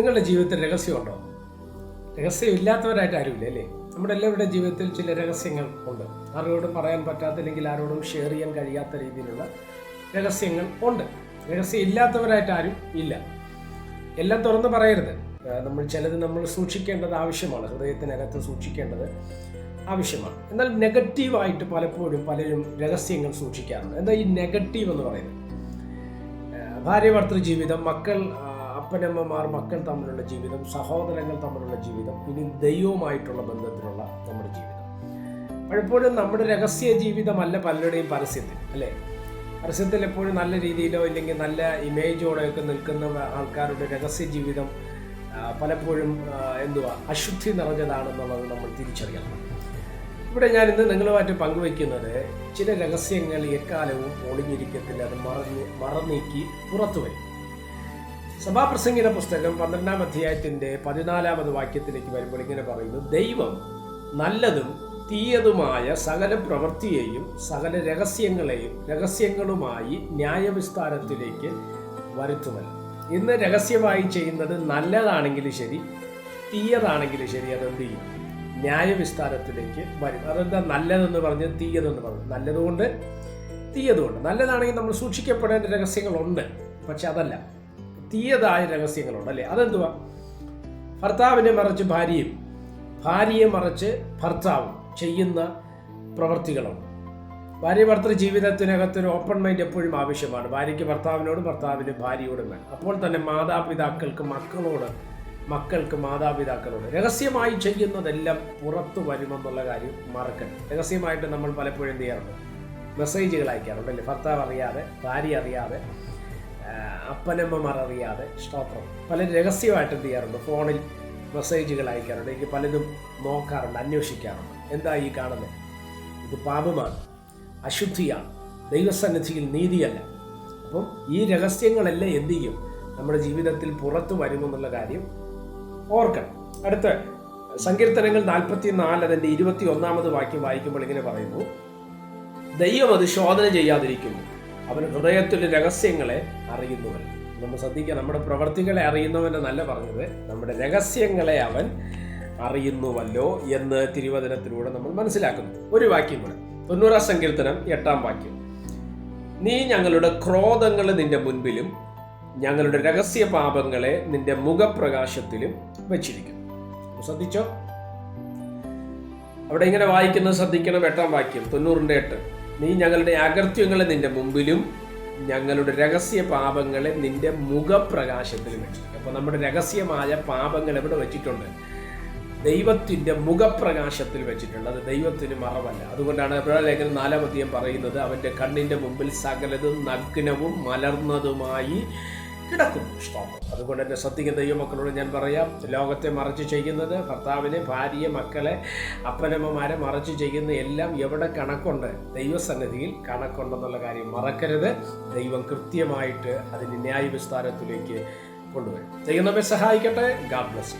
നിങ്ങളുടെ ജീവിതത്തിൽ രഹസ്യമുണ്ടോ? രഹസ്യം ഇല്ലാത്തവരായിട്ട് ആരുമില്ല അല്ലേ? നമ്മുടെ എല്ലാവരുടെ ജീവിതത്തിൽ ചില രഹസ്യങ്ങൾ ഉണ്ട്. ആരോടും പറയാൻ പറ്റാത്ത അല്ലെങ്കിൽ ആരോടും ഷെയർ ചെയ്യാൻ കഴിയാത്ത രീതിയിലുള്ള രഹസ്യങ്ങൾ ഉണ്ട്. രഹസ്യം ഇല്ലാത്തവരായിട്ട് ആരും ഇല്ല. എല്ലാം തുറന്ന് പറയരുത്. നമ്മൾ ചിലത് നമ്മൾ സൂക്ഷിക്കേണ്ടത് ആവശ്യമാണ്. ഹൃദയത്തിനകത്ത് സൂക്ഷിക്കേണ്ടത് ആവശ്യമാണ്. എന്നാൽ നെഗറ്റീവായിട്ട് പലപ്പോഴും പലരും രഹസ്യങ്ങൾ സൂക്ഷിക്കാറുണ്ട്. എന്താ ഈ നെഗറ്റീവ് എന്ന് പറയുന്നത്? ഭാര്യ ഭർത്തൃ ജീവിതം മക്കൾ അപ്പനമ്മമാർ മക്കൾ തമ്മിലുള്ള ജീവിതം സഹോദരങ്ങൾ തമ്മിലുള്ള ജീവിതം ഇനി ദൈവവുമായിട്ടുള്ള ബന്ധത്തിലുള്ള നമ്മുടെ ജീവിതം. പലപ്പോഴും നമ്മുടെ രഹസ്യ ജീവിതമല്ല പലരുടെയും പരസ്യത്തിൽ അല്ലേ? പരസ്യത്തിൽ എപ്പോഴും നല്ല രീതിയിലോ ഇല്ലെങ്കിൽ നല്ല ഇമേജോടെയൊക്കെ നിൽക്കുന്ന ആൾക്കാരുടെ രഹസ്യ ജീവിതം പലപ്പോഴും എന്തുവാ അശുദ്ധി നിറഞ്ഞതാണെന്നുള്ളത് നമ്മൾ തിരിച്ചറിയണം. ഇവിടെ ഞാൻ ഇന്ന് നിങ്ങളുമായിട്ട് പങ്കുവയ്ക്കുന്നത് ചില രഹസ്യങ്ങൾ എക്കാലവും ഒളിഞ്ഞിരിക്കത്തില്ല അത് മറഞ്ഞ് മറന്നീക്കി പുറത്തു വരും. സഭാപ്രസംഗിത പുസ്തകം പന്ത്രണ്ടാം അധ്യായത്തിന്റെ പതിനാലാമത് വാക്യത്തിലേക്ക് വരുമ്പോൾ ഇങ്ങനെ പറയുന്നു ദൈവം നല്ലതും തീയതുമായ സകല പ്രവൃത്തിയെയും സകല രഹസ്യങ്ങളെയും രഹസ്യങ്ങളുമായി ന്യായവിസ്താരത്തിലേക്ക് വരുത്തുമല്ല ഇന്ന് രഹസ്യമായി ചെയ്യുന്നത് നല്ലതാണെങ്കിലും ശരി തീയതാണെങ്കിലും ശരി അതെന്ത് ചെയ്യും? ന്യായവിസ്താരത്തിലേക്ക് വരും. അതെന്താ നല്ലതെന്ന് പറഞ്ഞ് തീയതെന്ന് പറഞ്ഞു? നല്ലതുകൊണ്ട് തീയതുകൊണ്ട്. നല്ലതാണെങ്കിൽ നമ്മൾ സൂക്ഷിക്കപ്പെടേണ്ട രഹസ്യങ്ങളുണ്ട് പക്ഷെ അതല്ല. തീയതായ രഹസ്യങ്ങളുണ്ട് അല്ലേ? അതെന്തുവാ? ഭർത്താവിനെ മറച്ച് ഭാര്യയും ഭാര്യയെ മറച്ച് ഭർത്താവും ചെയ്യുന്ന പ്രവൃത്തികളുണ്ട് ഭാര്യ ഭർത്തൃ ജീവിതത്തിനകത്ത് ഒരു ഓപ്പൺ മൈൻഡ് എപ്പോഴും ആവശ്യമാണ്. ഭാര്യയ്ക്ക് ഭർത്താവിനോടും ഭർത്താവിന് ഭാര്യയോടും വേണം. അപ്പോൾ തന്നെ മാതാപിതാക്കൾക്ക് മക്കളോട് മക്കൾക്ക് മാതാപിതാക്കളോട് രഹസ്യമായി ചെയ്യുന്നതെല്ലാം പുറത്തു വരുമെന്നുള്ള കാര്യം മറക്കരുത്. രഹസ്യമായിട്ട് നമ്മൾ പലപ്പോഴും എന്ത് ചെയ്യാറുണ്ട്? മെസ്സേജുകൾ അയക്കാറുണ്ട് അല്ലേ? ഭർത്താവ് അറിയാതെ ഭാര്യ അറിയാതെ അപ്പനമ്മമാർ അറിയാതെ സ്തോത്രം. പല രഹസ്യമായിട്ട് എന്ത് ചെയ്യാറുണ്ട്? ഫോണിൽ മെസ്സേജുകൾ അയക്കാറുണ്ട്. എനിക്ക് പലതും നോക്കാറുണ്ട് അന്വേഷിക്കാറുണ്ട്. എന്താ ഈ കാണുന്നത് ഇത് പാപമാണ്. അശുദ്ധിയാണ്. ദൈവസന്നിധിയിൽ നീതിയല്ല. അപ്പം ഈ രഹസ്യങ്ങളെല്ലാം എന്ത് ചെയ്യും? നമ്മുടെ ജീവിതത്തിൽ പുറത്തു വരുമെന്നുള്ള കാര്യം ഓർക്കണം. അടുത്ത് സങ്കീർത്തനങ്ങൾ നാൽപ്പത്തി നാല് അതിന്റെ ഇരുപത്തി ഒന്നാമത് വാക്യം വായിക്കുമ്പോൾ ഇങ്ങനെ പറയുന്നു. ദൈവം അത് ശോധന ചെയ്യാതിരിക്കുന്നു. അവൻ ഹൃദയത്തിലെ രഹസ്യങ്ങളെ അറിയുന്നവൻ. നമ്മൾ ശ്രദ്ധിക്കുക നമ്മുടെ പ്രവർത്തികളെ അറിയുന്നവനെ നല്ല പറഞ്ഞത്. നമ്മുടെ രഹസ്യങ്ങളെ അവൻ അറിയുന്നുവല്ലോ എന്ന് തിരുവചനത്തിലൂടെ നമ്മൾ മനസ്സിലാക്കുന്നു. ഒരു വാക്യം കൂടെ. തൊണ്ണൂറാം സങ്കീർത്തനം എട്ടാം വാക്യം. നീ ഞങ്ങളുടെ ക്രോധങ്ങൾ നിന്റെ മുൻപിലും ഞങ്ങളുടെ രഹസ്യ പാപങ്ങളെ നിന്റെ മുഖപ്രകാശത്തിലും വെച്ചിരിക്കുന്നു അപ്പൊ ശ്രദ്ധിച്ചോ? അവിടെ ഇങ്ങനെ വായിക്കുന്നത് ശ്രദ്ധിക്കണം. എട്ടാം വാക്യം. തൊണ്ണൂറിന്റെ എട്ട്. നീ ഞങ്ങളുടെ അകൃത്യങ്ങളെ നിന്റെ മുമ്പിലും ഞങ്ങളുടെ രഹസ്യ പാപങ്ങളെ നിന്റെ മുഖപ്രകാശത്തിൽ വെച്ചു അപ്പോൾ നമ്മുടെ രഹസ്യമായ പാപങ്ങൾ എവിടെ വെച്ചിട്ടുണ്ട്? ദൈവത്തിന്റെ മുഖപ്രകാശത്തിൽ വെച്ചിട്ടുണ്ട്. അത് ദൈവത്തിന് മറവല്ല. അതുകൊണ്ടാണ് ലേഖനം നാലാമത്തെയും പറയുന്നത് അവന്റെ കണ്ണിന്റെ മുമ്പിൽ സകലതും നഗ്നവും മലർന്നതുമായി കിടക്കും സ്തോത്രം അതുകൊണ്ട് തന്നെ ശ്രദ്ധിക്കുന്ന ദൈവമക്കളോട് ഞാൻ പറയാം ലോകത്തെ മറച്ച് ചെയ്യുന്നത് ഭർത്താവിനെ ഭാര്യയെ മക്കളെ അപ്പനമ്മമാരെ മറച്ച് ചെയ്യുന്ന എല്ലാം എവിടെ കണക്കുണ്ട്? ദൈവസന്നിധിയിൽ കണക്കുണ്ടെന്നുള്ള കാര്യം മറക്കരുത്. ദൈവം കൃത്യമായിട്ട് അതിന് ന്യായവിസ്താരത്തിലേക്ക് കൊണ്ടുവരും. ദൈവം നമ്മെ സഹായിക്കട്ടെ. God bless